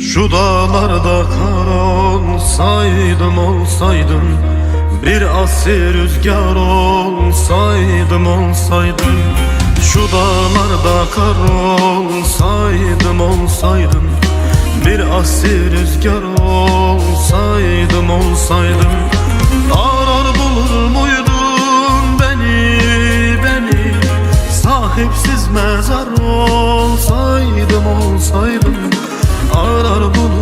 Şu dağlarda kar olsaydım olsaydım Bir asir rüzgar olsaydım olsaydım. Şu dağlarda kar olsaydım olsaydım Bir asir rüzgar olsaydım olsaydım. Arar bulur muydun beni beni? Sahipsiz mezar olsaydım olsaydım Arar bulur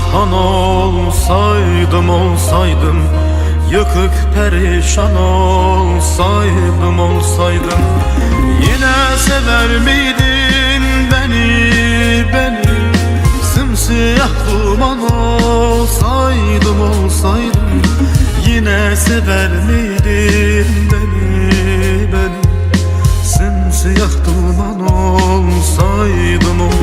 bozkırda han olsaydım olsaydım Yıkık perişan olsaydım olsaydım Yine sever miydin beni beni? Simsiyah duman olsaydım olsaydım Yine sever miydin beni beni? Simsiyah duman olsaydım olsaydım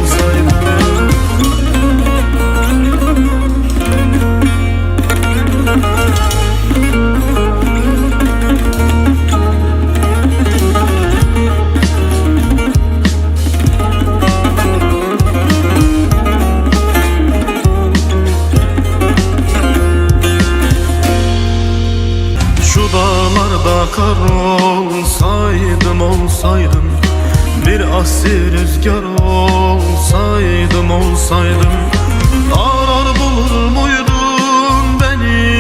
kar olsaydım olsaydım Bir asir rüzgar olsaydım olsaydım Arar bulur muydun beni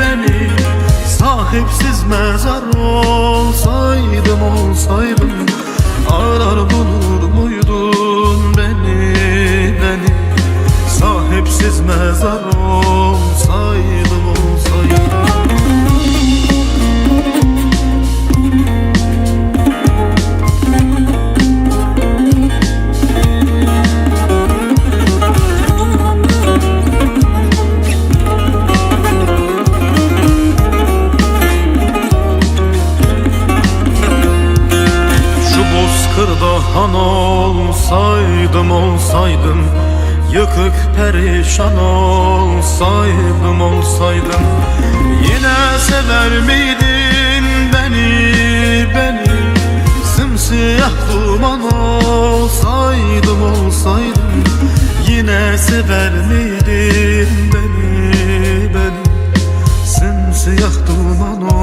beni? Sahipsiz mezar Han olsaydım olsaydım Yıkık perişan olsaydım olsaydım. Yine sever miydin beni beni? Sımsiyah duman olsaydım olsaydım. Yine sever miydin beni beni? Sımsiyah duman olsaydım